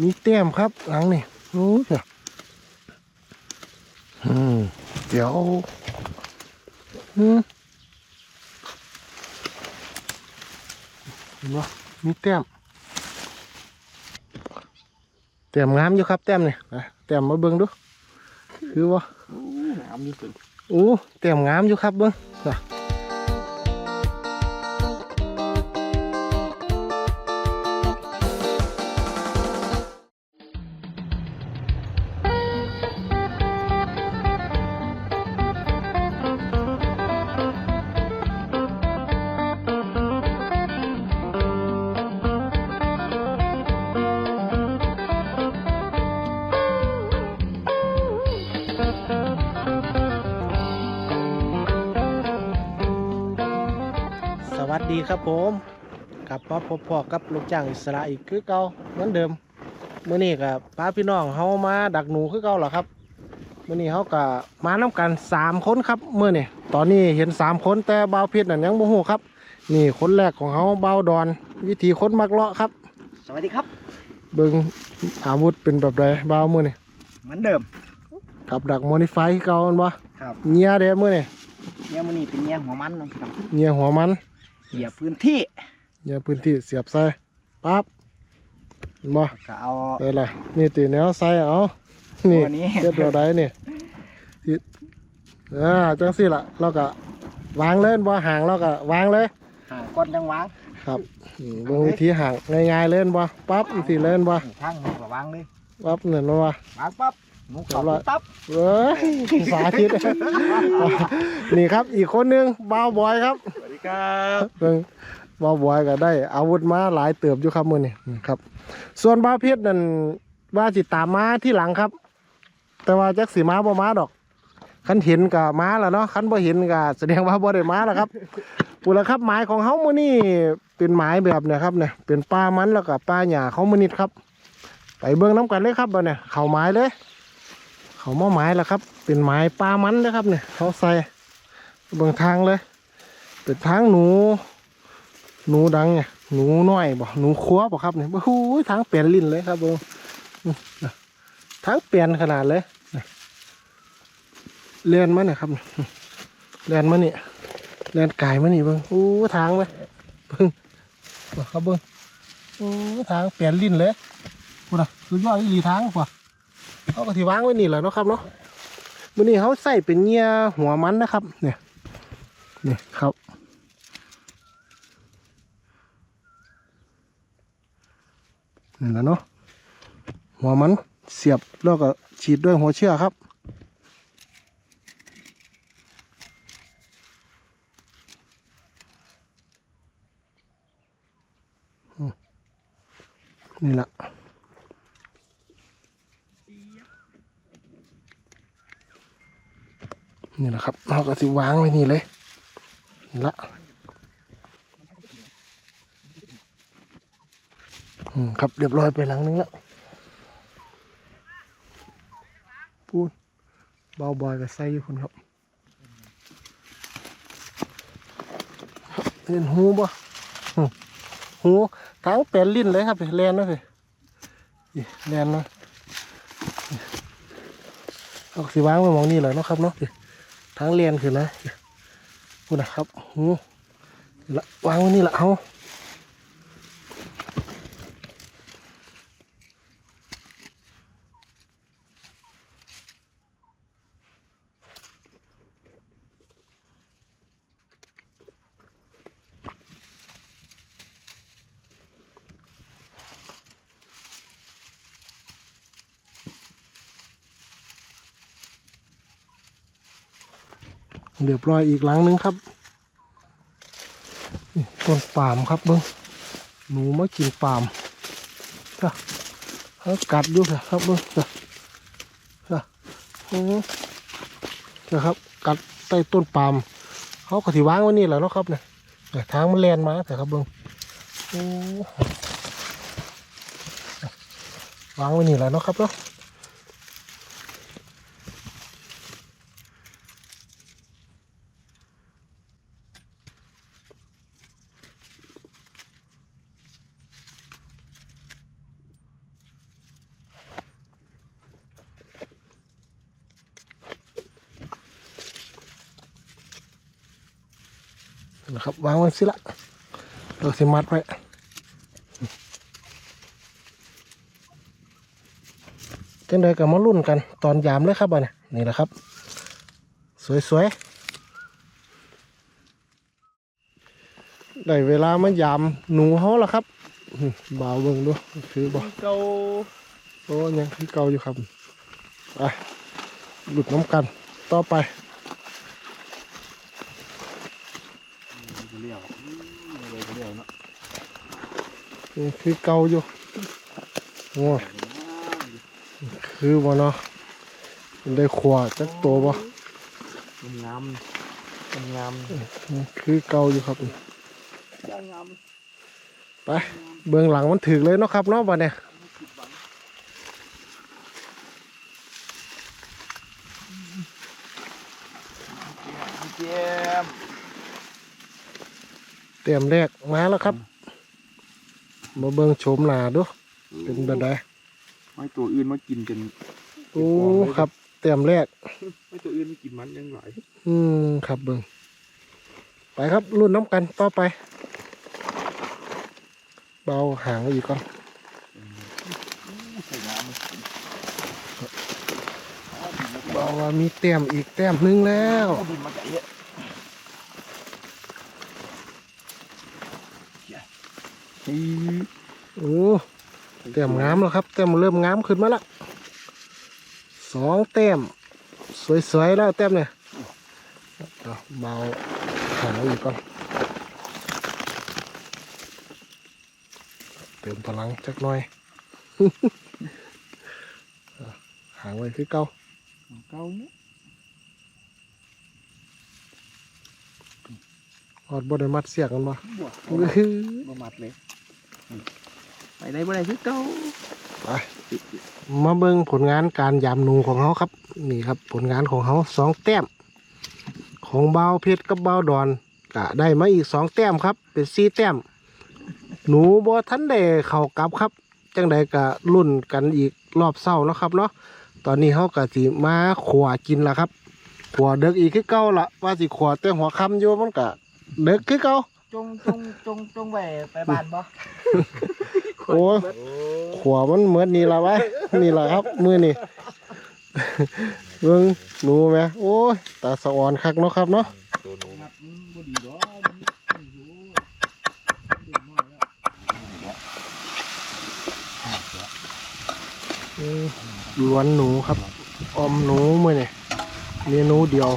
มีแต้มครับหลังนี่โอ้ยเดี๋ยวอืมเดี๋ยวอืมเห็นปะมีแต้มแต้มงามอยู่ครับแต้มนี่อะแต้มมาเบิ่งดูคือว่าน้ำนี่สุดโอ้แต้มงามอยู่ครับเบิ่ง วัสดีครับผมกลับมาพบพ่อกับลูกจ้างอิสระอีกคือเก่าเหมือนเดิมมื้อนี้กับป้าพี่น้องเฮามาดักหนูคือเก่าเหรอครับมื้อนี้เฮาก็มานํกันสามคนครับมื้อนี้ตอนนี้เห็นสามคนแต่บ่าวเพชรนั่นยังบ่ฮู้ครับ นี่คนแรกของเฮาบ่าวดอน วิธีคนมักเลาะครับ สวัสดีครับ เบิ่งอาวุธเป็นแบบใดบ่าวมื้อนี้เหมือนเดิมกับดักโมนิฟายเก่าแม่นบ่ครับเงียเด้มื้อนี้เนี่ยมันนี่เป็นเนี่ยหัวมันนะครับเงียหัวมัน เหยียบพื้นที่เงียพื้นที่เสียบใส่ปั๊บเห็นบ่ก็เอาได้ละนี่ตีแนวใส่เอานี่ตัวนี้เรียบร้อยได้นี่ที่อ่าจังสิล่ะเราก็วางเลยบ่ห่างเราก็วางเลยหาก้อนจังหวางครับอืมเบิ่งวิธีห่างง่ายๆเล่นบ่ปั๊บสิเล่นบ่นี่ทางหนูก็วางเลยปั๊บเนี่ยนะว่าวางปั๊บ หนูเข้าเรียบร้อยปั๊บเว้ยสาธิต นี่ครับ อีกคนหนึงบ่าวบอยครับสวัสดีครับเบิ่งบ่าวบอยก็ได้ อาวุธมาหลายเติบอยู่ครับมื้อนี้อืมครับ ส่วนบ่าวเพชรนั่นว่าสิตามมาที่หลังครับ แต่ว่าจักสิมาบ่มาดอกคันเห็นก็มาแล้วเนาะคันบ่เห็นก็แสดงว่าบ่ได้มาแล้วครับปุละครับหมายของเฮามื้อนี้เป็นหมายแบบเนี่ยครับเนี่ยเป็นป่ามันแล้วก็ป่าหญ้าเขามื้อนิดครับ ไปเบิ่งน้กันเลยครับบัดเนี่ยเข้าหมายเลย เขามาหมายแล้วครับ เป็นหมายป่ามันเลยครับเนี่ยเขาใส่เบิ่งทางเลย เป็นทางหนู หนูดังเนี่ยหนูน้อยบ่หนูคัวบ่ครับเนี่ยโอ้โหทางเปลี่ยนลิ้นเลยครับเบิ่งอืมทางเปลี่ยนขนาดเลยเลียนมาเนี่ยครับเลียนมาเนี่ยเลียนไก่มานี่เบิ่งโอ้ทางไหมเบิ่งบ่ครับเบิ่งโอ้ทางเปลี่ยนลิ้นเลยพูดนะคือยอดอีทางกว่า เขาก็ที่วางไว้นี่แหละเนาะครับเนาะมื้อนี้เขาใส่เป็นเงี้ยหัวมันนะครับ เนี่ยนี่ครับนี่แหละเนาะหัวมันเสียบแล้วก็ฉีดด้วยหัวเชือกครับนี่แหละ นี่แหละครับเราก็สิวางไว้นี่เลยละอืมครับเรียบร้อยไปหลังนึงแล้วพูดเบาบอยกับไส้อยู่คนครับเห็นหูบ่อืมหูทั้งเป็นลิ้นเลยครับแลนนะสิแลนนะเอาสิวางไว้มองนี่เลยเนาะครับเนาะ ทั้งเรียนคือนะพูดนะครับหูละวางไว้นี่ละเอา เรียบร้อยอีกหลังนึงครับต้นปาล์มครับเบิ้งหนูมากินปาล์มจ้ะเขากัดอยู่ค่ะครับเบิ้งจ้ะจ้ะโอ้จ้ะครับ กัดใต้ต้นปาล์มเขาก็ที่วางไว้นี่แหละเนาะครับเนี่ยแต่ทางมันแลนมาแต่ครับเบิ้งโอ้วางไว้นี่แหละเนาะครับเนาะ นะครับวางไว้สิละเราสิมัดไว้จังใดก็มารุ่นกันตอนยามเลยครับบ่เนี่ยนี่แหละครับ สวยๆ ได้เวลามายามหนูเขาแล้วครับอื้อบ่าวเบิ่งดูคือบ่เก่าโอ้ยังคือเก่าอยู่ครับไปหลุดน้ำกันต่อไป เลี้ยวเลี้ยวเนาะ นี่คือเก่าอยู่โอ้ยคือบ่เนาะได้ขวาจักตัวบ่งามงามนี่คือเก่าอยู่ครับงามไปเบื้องหลังมันถึกเลยเนาะครับเนาะบ่เนี่ยเจียมเตรียมแรกมาแล้วครับ มาเบิ่งชมหน้าดูเป็นแบบใดไม่ตัวอื่นมากินจนโอ้ครับเตรียมแรกไม่ตัวอื่นมากินมันยังไหลอืมครับเบิ่งไปครับรุ่นน้ำกันต่อไป เบาหางไว้อีกก่อนสวยงามบอกว่ามีแต้มอีกแต้มหนึงแล้ว ดินมาไก่เย อีโอ้แต้มงามแล้วครับแต้มเริ่มงามขึ้นมาละสองแต้มสวยๆแล้วแต้มเนี่ยเบาหางอีกก่อนเติมพลังจักหน่อยเอาหางไว้คือเก่าเก่าเนี้ย ออดบ่ได้มัดเสียกกันบ่บวกอื้อหือมามัดเลย ไปได้บ่ได้คือเก่าไปมาเบิ่งผลงานการยามหนูของเขาครับ นี่ครับ ผลงานของเขาสองแต้ม ของเบาวเพชรกับเบาวดอนก็ได้มาอีกสองแต้มครับ เป็นสี่แต้ม หนูบ่ทันได้เข้ากลับครับ จังใดก็รุ่นกันอีกรอบเศร้าเนาะครับเนาะตอนนี้เขาก็สิมาขวกินละครับขวเด็กอีกคือเก่าละว่าสิขวแต่หัวค่ำอยู่มันก็ เด็กคือเก่าจงจงจงจงไปไปบ้านบ่โอ้ยขวมันเหมือนนี่ละไว้นี่ละครับ มือนี่เบิ่งหนูไหมโอ้ยตาสะอ่อนคักเนาะครับเนาะตัวหนูครับบ่ดีดอกอืมล้วนหนูครับออมหนูมือนี่เมนูเดียว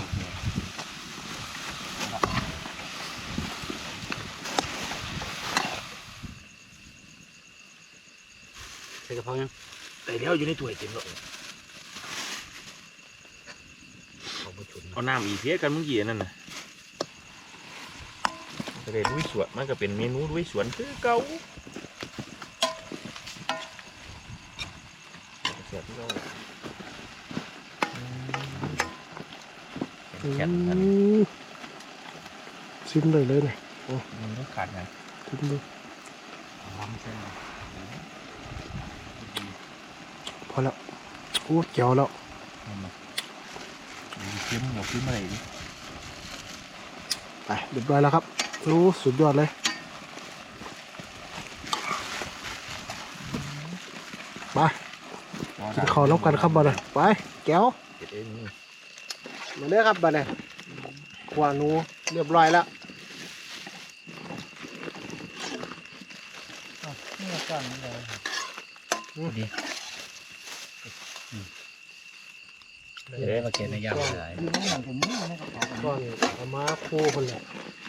ใส่กระเพรายังแต่เดี๋ยว อยู่ในถ้วยเต็มแล้วเอาน้ำอีเพียกันมื่อกี้นั่นน่ะจะได้ลุยสวนมันก็เป็นเมนูลุยสวนคือเก่าเสียบที่เราแข็งอันมชิมเลยเลยเนี่ยมันต้องขาดไงชิมดูลำเส้น พอแล้ว โอ้เจียวแล้วเค็มหัวขึ้นมาเลยดิไปเรียบร้อยแล้วครับรู้สุดยอดเลยไปกินข้าวน้ำกันครับบ่เนี่ยไปแก้วเด็ดเองนี่มาเด้อครับบัดนี้ขวาหนูเรียบร้อยแล้วนี่ก่อนเลยดี เดี๋ยวมาเก็บในยามเลยอยู่ข้างหลังผมนี่นะครับก่อนเอามาคู่คนแหละ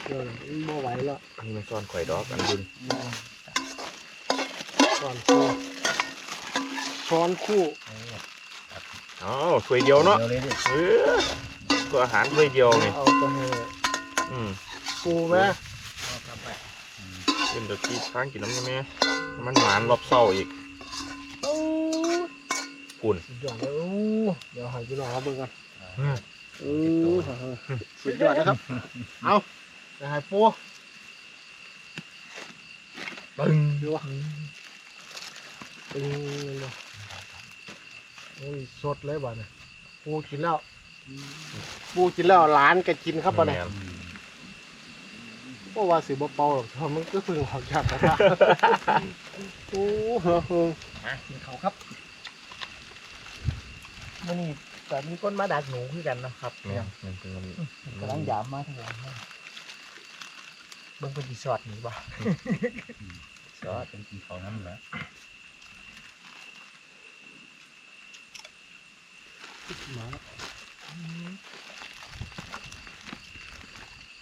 เดี๋ยวไม่ไหวแล้วนี่มันซ่อนข่อยดอกอันดุนก่อนคู่ช้อนคู่อ๋อถ้วยเดียวเนาะเดี๋ยวเลยดิเออก็อาหารถ้วยเดียวนี่เอาไปให้อืมปูไหมเป็นเด็กที่ทางกินน้ำใช่ไหมมันหวานรอบเศร้าอีกโอ้ย ปุ่นสุดยอดเลยโอ้เดี๋ยวหายไปหน่อยครับเบิ่งกันอืมโอ้ยสุดยอดนะครับ เอาเดี๋ยวใหายปูปึ้งดูวะเป็นเนาะโอ้ยสดเลยบ่เนี่ยปูกินแล้วปูกินแล้วหลานก็กินครับบ่เนี่ยแม่นราะว่าสิบ่เป่าหรอกเพราะมันก็เพิ่งออกจากกระทะโอ้โหมากินเขาครับมื่ อนี้แต่มีคนมาดักหนูคือกันนะครับเนี่ยมันเป็นมันกำลังยามมาทางหลังให้เบิ่งเป็นรีสอร์ทนี้บ่ซอสเป็นกินของน้ำเหรอมา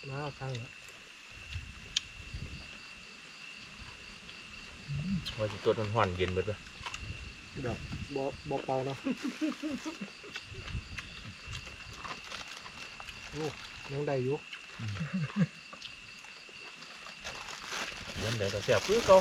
มาเอาตั้งแล้วว่าจะตัวมันห่อนเย็นเบิดเล ยเดี๋ยวบ่บ่เป่าเนาะโอ้ยังได้อยู่เย็นเดี๋ยวก็เสียบปื้อเขา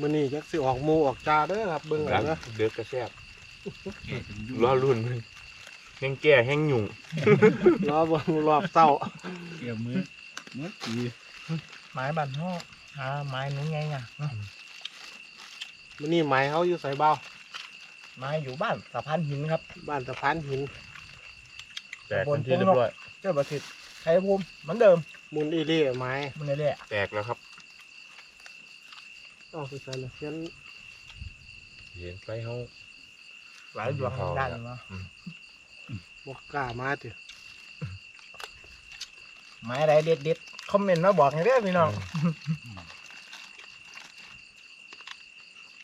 มื้อนี้จักสิออกหมูออกจาเด้อครับเบิ่งหลัเอางเด้อเดือกก็แซ่บรอรุ่นมัน แห้งแก่แห้งหยุ่งรอเบิ่งรอบเช้าเกี่ยวมือมือตีไม้บันห่อหาไม้หนู้นไงอะมื้อนี้หมายเฮาอยู่ไสเบาไม้อยู่บ้านสะพานหินครับ บ้านสะพานหินแตกทันทีเรียบร้อยเจ้าประสิทธิ์ชัยภูมิเหมือนเดิมมุนอีเล่ไม้มันเลยแหละแตกแล้วครับเอ้าคือซั่นน่ะเขียนเห็นไปเขาหลายดวงด้านเนาะ บ่กล้ามาติไม้อะไรเด็ดเด็ดๆคอมเมนต์มาบอกให้เด้อพี่น้อง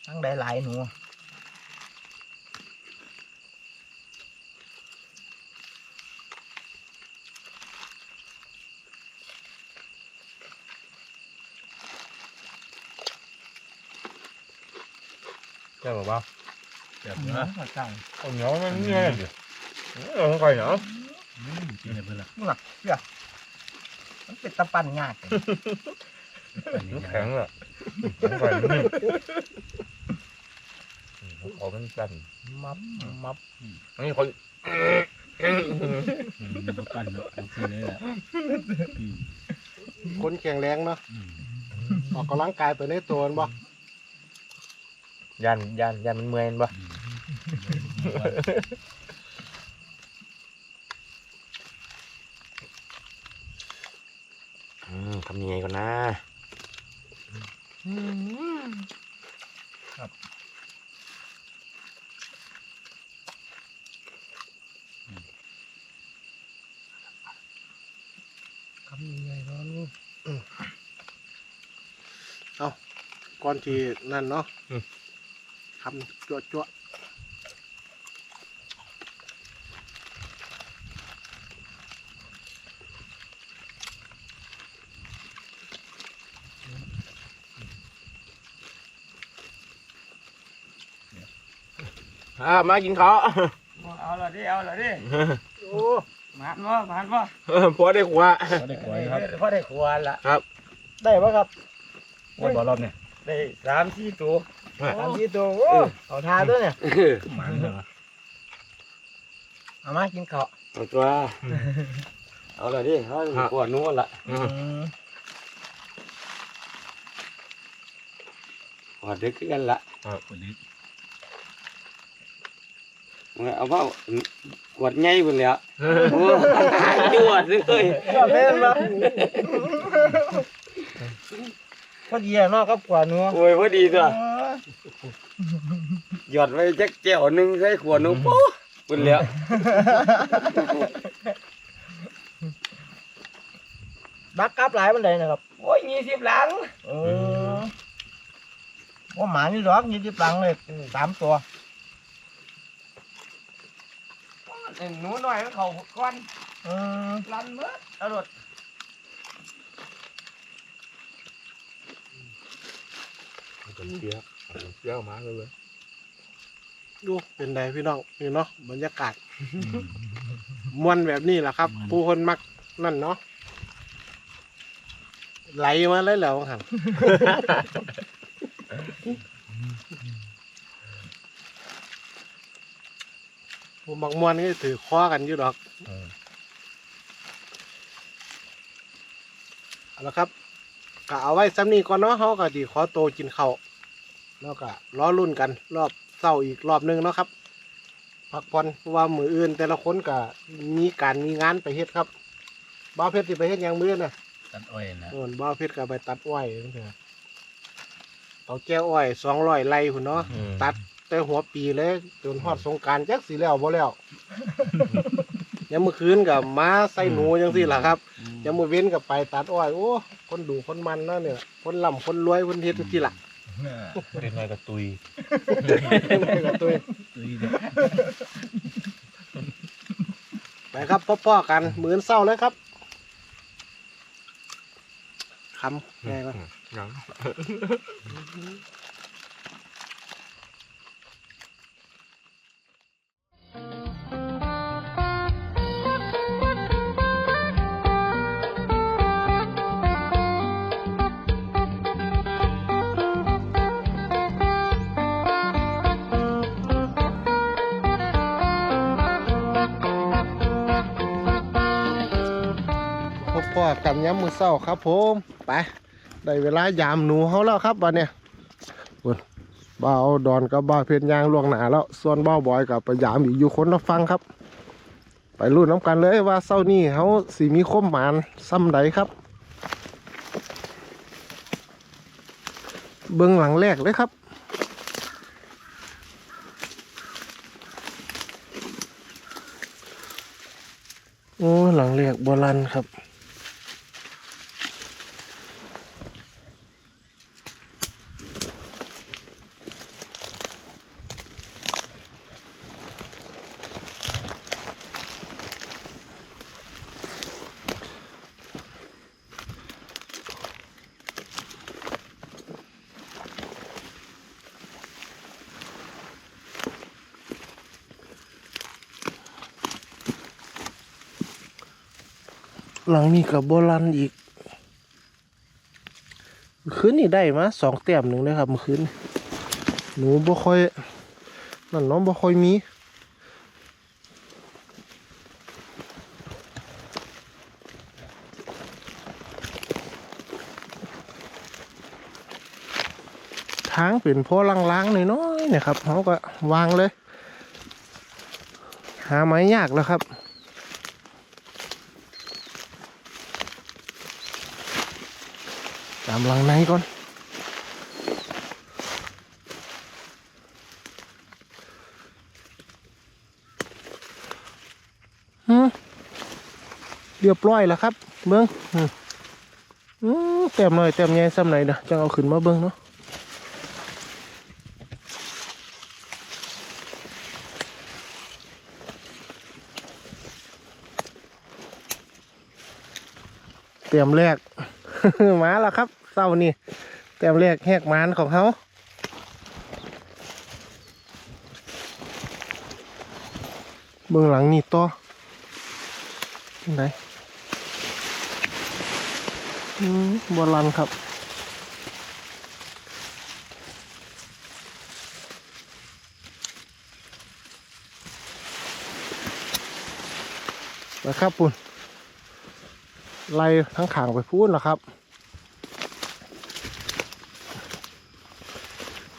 ทั้งได้หลายหนูใช่ป่าวเกี่ยวหนูมือก็จังเอาเหนียวมันเงี้ยดิ เอาของใครเนาะกินอะไรเพื่อนล่ะมึงหลักเพื่อมันเป็นตะปันยากเลยมันแข็งอะของใครนี่เขามันสั่นมับมับอันนี้คนมันบ่กันเนาะโอเคเลยล่ะอืมคนแข็งแรงเนาะอืมออกกำลังกายไปในตัวมันบ่ยันยันยันมันเมื่อยเห็นปะ อืม ทำยังไงก่อนนะคำยังไงร้อนนี่ก่อนที่นั่นเนาะทำจั่วจั่วๆ อ่ามากินข้าวเอาละดิเอาละดิโอ้ผ่านว่าผ่านว่าเออพอได้ขวาก็ได้กวยครับพอได้ควรละครับ ได้ปะครับว่าบอลรอบเนี่ยได้สามสี่ตัวสามสี่ตัวโอ้เอาทาด้วยเนี่ยหมันเหรอเอามากินข้าวเอาตัวเอาเลยดิเขาขวดนู้นละอืมขวดดึกกันละคนนี้ เอาเปล่าขวดใหญ่หมดแล้วโอ้จวดเลยก็เล่นมาพอดีอะเนาะกับกว่านัวโอ้ยพอดีตัวหยอดไว้จักแก้วหนึงใส่ขวดหนึงปุ๊บหมดแล้วดักกลับหลายมันเลยนะครับโอ้ยยี่สิบหลังเออว่าหมานี่ดอกยี่สิบหลังเลยสามตัว หนูหน่อยมันเขาก้อนเออลันเมื่ออรดจนเปี้ยเปี้ยวมาเลยเว้ยดูเป็นไดพี่น้องนี่เนาะบรรยากาศมวนแบบนี้แหละครับ ผู้คนมักนั่นเนาะไหลมาเลยแล้วหันผู้ มักมวนก็ถือคว้ากันอยู่ดอกเอาละครับก็เอาไว้ซ้ำนี้ก่อนเนาะเขาก็ดีขอโตวกินข้าวแล้วก็รอรุ่นกัน รอบเศร้าอีกรอบหนึงเนาะครับพักผ่อนเพราะว่ามืออื่น แต่ละคนก็มีการมีงานไปเฮ็ดครับบ้าวเพชรสิไปเฮ็ดหยังมื้อน่ะตัดอ้อยนะโน่นบ้าวเพชรก็ไปตัดอ้อยจังซี่เอาแก้วอ้อย200ไร่พุ่นเนาะอืมตัด แต่หัวปีเลยจนฮอดสงกรารจักสิแล้วบ่แล้วยามมื้อคืนก็มาใส่หนูจังซี่ล่ะครับยามมื้อเว้นก็ไปตัดอ้อยโอ้คนดูคนมันเนาะเนี่ยคนร่ำคนรวยเพิ่นเฮ็ดจังซี่ล่ะเด็กน้อยก็ตุยกับตัวเองตุยเด้อไปครับพ่อๆกันเหมือนเศร้าเลยครับคำไงก่อนยัง กันย้ำมือเศร้าครับผมไปได้เวลายามหนูเขาแล้วครับวันเนี้ยบุญบ่าดอนกับบ่าเพชรยางลวงหนาแล้ว ส่วนบ่าบอยกับไปยามอีกอยู่คนละฟังครับ ไปรุ่นน้ำกันเลยว่าเศร้านี่เขาสีมีคมหมานซ้ำใดครับ เบื้องหลังแรกเลยครับโอ้หลังเรียกโบราณครับ หลังนี้กับโบราณอีกคืนนี่ได้มาสองแต้มหนึ่งเลยครับเมื่อคืนหนูบ่ค่อยนั่นน้องบ่ค่อยมีทางเป็นพอล้างๆน้อยๆนี่ยครับเขาก็วางเลย หาไม้ยากแล้วครับ ตามหลังในก่อนเรียบร้อยแล้วครับ เบิ้งอืมอืมแต้มหน่อยแต้มใหญ่ซ้ำไหนเด้อจังเอาขึ้นมาเบิ้งเนาะเตรียมแรก มาแล้วครับ เศร้านี่แต้มแรกแหกมานของเขาเบื้องหลังนี่ต่อไงอืมบอลันครับนะครับปุ่นไล่ทั้งขางไปพูดนะครับ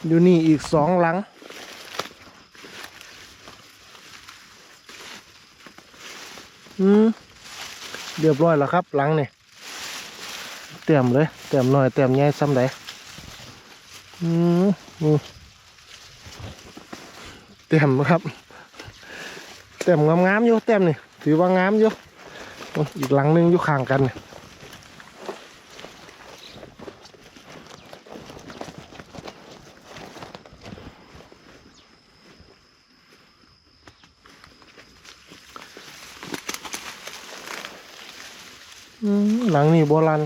อยู่นี่อีกสองหลัง อืมเรียบร้อยแล้วครับ หลังนี่เต็มเลยเต็มหน่อยเต็มใหญ่ซ้ำใดอืมอืมเต็มครับเต็มงามๆอยู่เต็มนี่ถือว่างามอยู่โอ้ยอีกหลังหนึงอยู่ข้างกันเนี่ย หลังนี่โบราณ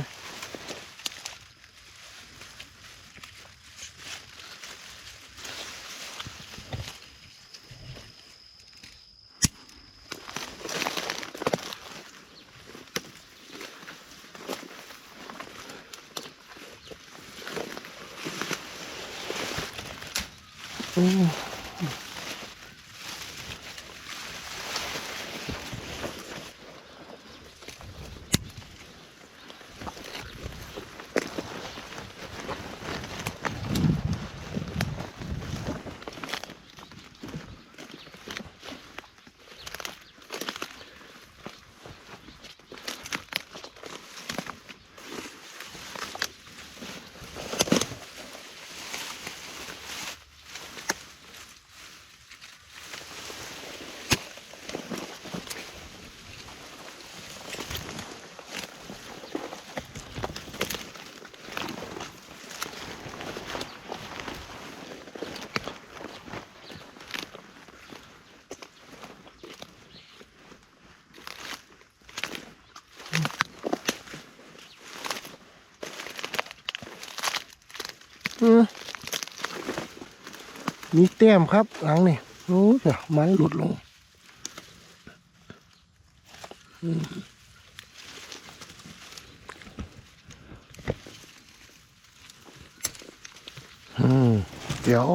มมีแต้มครับหลังนี่โอ้ยเดี๋ยวมันหลุดลงอืมอืมเดี๋ยว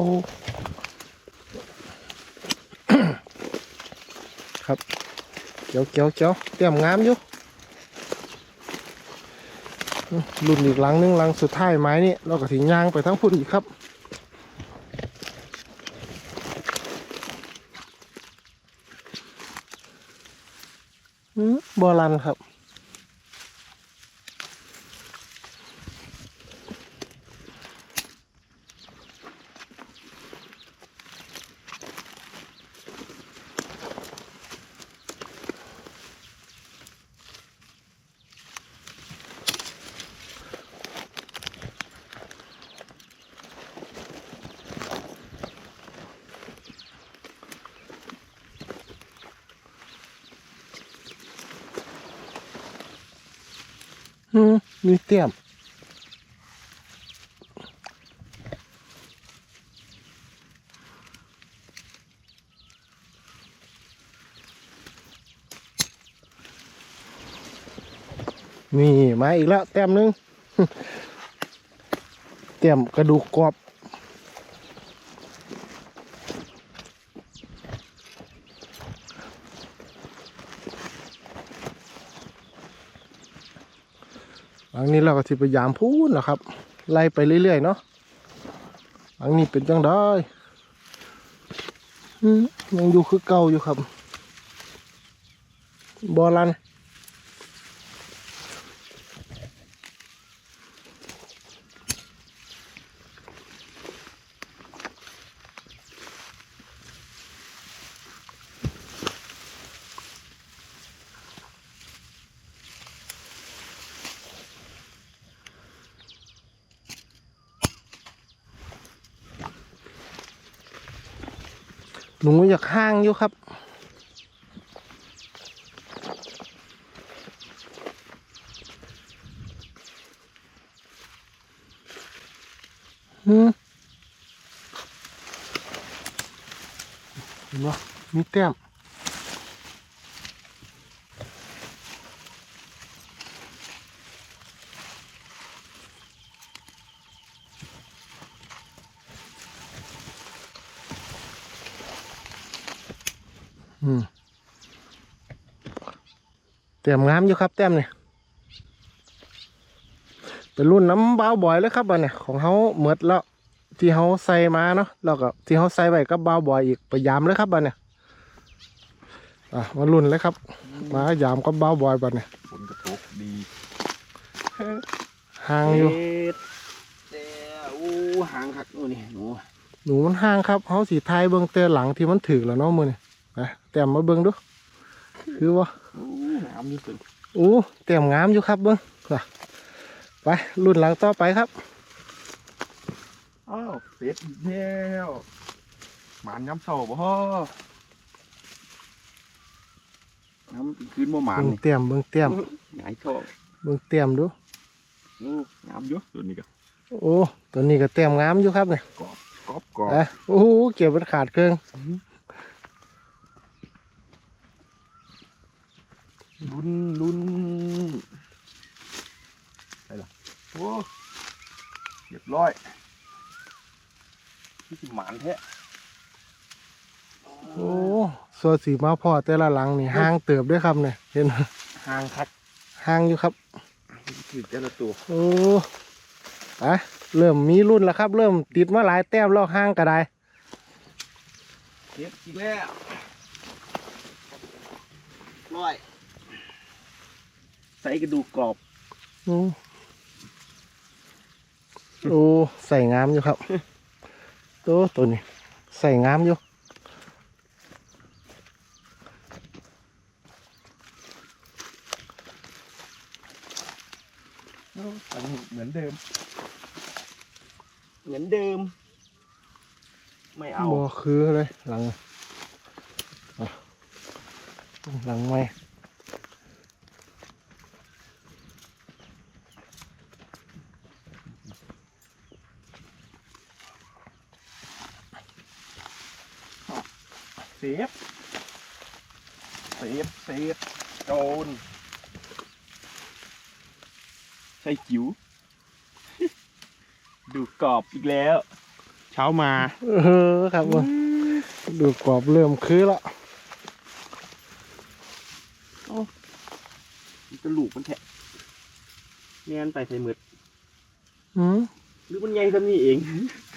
ครับเกี่ยวเกี่ยวเกี่ยวเตรียมงามอยู่อืม รุ่นอีกหลังหนึงหลังสุดท้ายไม้นี่เราก็ถึงยางไปทั้งพุ่นอีกครับ บอลันครับ อื มีเตี้ยมนี่มาอีกแล้วเต้มนึง เตรียมกระดูกกรอบ หลังนี้เราก็สิพยายามพูดนะครับ ไล่ไปเรื่อยๆเนาะอังนี้เป็นจังได้ยังอยู่คือเก่าอยู่ครับบอลัน หนูอยากห้างอยู่ครับหืมเห็นปะมีแต้ม ต้มงามอยู่ครับ แต้มเนี่ยเป็นรุ่นน้ำเบาบ่อยเลยครับอันเนี่ยของเขาเหมือดแล้วที่เขาใส่มาเนาะแล้วก็ที่เขาใส่ไว้กับเบาบ่อยอีกพยายามเลยครับบันเนี่ยอะมารุ่นเลยครับ มายามกับเบาบ่อยบันเนี่ยฝนกระตกดีห่างอยู่แต่อู้หางคักนู่นนี่หนูหนูมันห่างครับเขาสีไทายเบิ้งแต่หลังที่มันถือแล้วเนาะมือนี่ไปแต้มมาเบิ้งดูคือว่า อู้น้ำอยู่สุดโอ้แต้มงามอยู่ครับเบิ้งว่ะไปรุ่นหลังต่อไปครับอ้าวเป็ดอีกแล้วหมานย้ำเศร้าบ่พ่อน้ำคืนบ่หมานเบิ้งนี่เตรียมเบิ้งเตรียมหงายท้องเบิ้งเตรียมดูโอ้งามอยู่ตัวนี้ก็โอ้ตัวนี้ก็เตรียมงามอยู่ครับเนี่ยกรอบกรอบเอ้ยโอ้โหเกี่ยวเป็นขาดเครื่อง ลุ้นลุ้นไปล่ะโอ้เรียบร้อยที่สิหมานแท้โอ้ส่วนสีมาพอแต่ละหลังนี่ห่างเติบด้วยครับเนี่ยเห็นไหมห่างคักห่างอยู่ครับคือแต่ละตัวโอ้ไปเริ่มมีรุ่นแล้วครับ เริ่มติดมาหลายแต้มแล้วห้างก็ได้เก็บอีกแล้วร้อย ใส่กระดูกกรอบโอ้โอ้ใส่งามอยู่ครับ ตัวตัวนี้ใส่งามอยู่เหมือนเดิม เหมือนเดิม ไม่เอาบ่คือเลยหลังอะหลังไม่ เซฟเซฟเซฟโจนใช่จิ๋วดูกรอบอีกแล้ว เช้ามา เออครับว่าดูกรอบเริ่มคือละมันจะลูกมันแทะแน่นไปใส่หมืดอืมหรือมันใหญ่ทำนี่เอง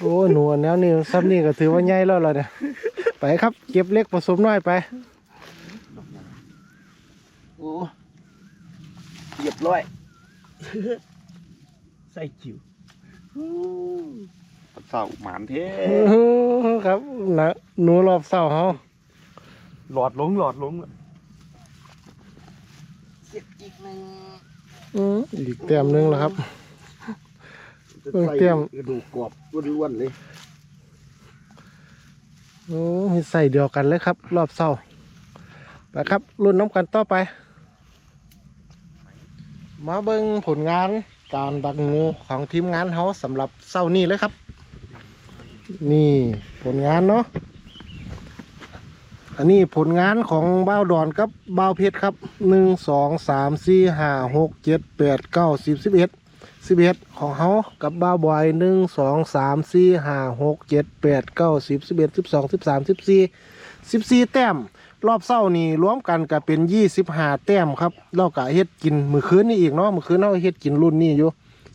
โอ้หนูอันแนวนี้ซ้ำนี่ก็ถือว่าใหญ่แล้วล่ะเนี่ย ไปครับ เก็บเล็กผสมน้อยไปโอ้เรียบร้อย ใส่จิ๋วเสาหมานเท่เออครับนะหนูรอบเศร้าเฮาหลอดลงหลอดลงอืมอีกแต้มหนึงแล้วครับเออเตรียมกระดูกกรอบล้วนๆเลย โอ้มีใส่เดียวกันเลยครับ รอบเศร้าไปครับรุ่นน้ำกันต่อไป มาเบิ่งผลงานการดักงูของทีมงานเขาสำหรับเศร้านี้เลยครับ นี่ผลงานเนาะอันนี้ผลงานของบ้าวดอนกับบ้าวเพชรครับหนึ่งสองสามสี่ห้าหกเจ็ดแปดเก้าสิบสิบเอ็ด สิบเอ็ดของเขากับบ้าบอยหนึ่งสองสามสี่ห้าหกเจ็ดแปดเก้าสิบสิบเอ็ดสิบสองสิบสามสิบสี่สิบสี่แต้ม รอบเศร้านี่รวมกันก็เป็นยี่สิบห้าแต้มครับเราก็เฮ็ดกินมือคืนนี่อีกเนาะมือคืนเราเฮ็ดกินรุ่นนี้อยู่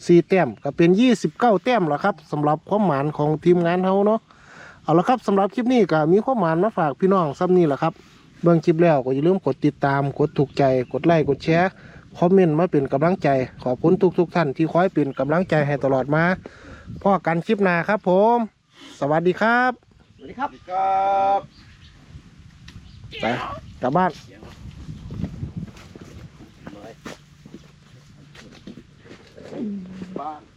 สี่แต้มก็เป็นยี่สิบเก้าแต้มแล้วครับสำหรับความหมานของทีมงานเฮาเนาะเอาละครับสำหรับคลิปนี้ก็มีความหมานมาฝากพี่น้องซ้ำนี่แหละครับเบิ่งคลิปแล้วก็อย่าลืมกดติดตามกดถูกใจกดไลค์กดแชร์ คอมเมนต์มาเป็นกำลังใจ ขอบคุณทุกๆท่านที่คอยเป็นกำลังใจให้ตลอดมาพ่อกันคลิปหน้าครับผม สวัสดีครับสวัสดีครับครับไปกลับบ้านบ้าน